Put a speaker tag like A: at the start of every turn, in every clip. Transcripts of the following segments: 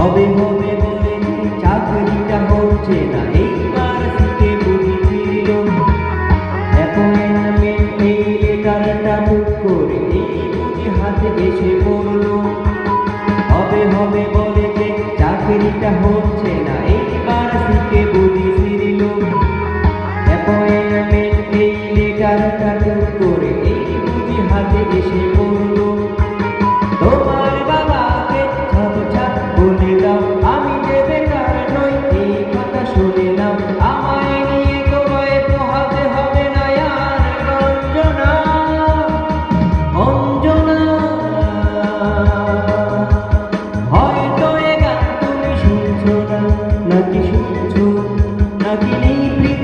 A: হবে হবে বলে চাকরিটা হচ্ছে না। এইবার সিটে বুঝেছিল অ্যাপয়েন্টমেন্ট এই লেটারটা বুক করে এই বুঝি হাতে এসে পড়ল। হবে হবে বলে যে চাকরিটা হচ্ছে না। I'll be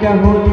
A: কেহ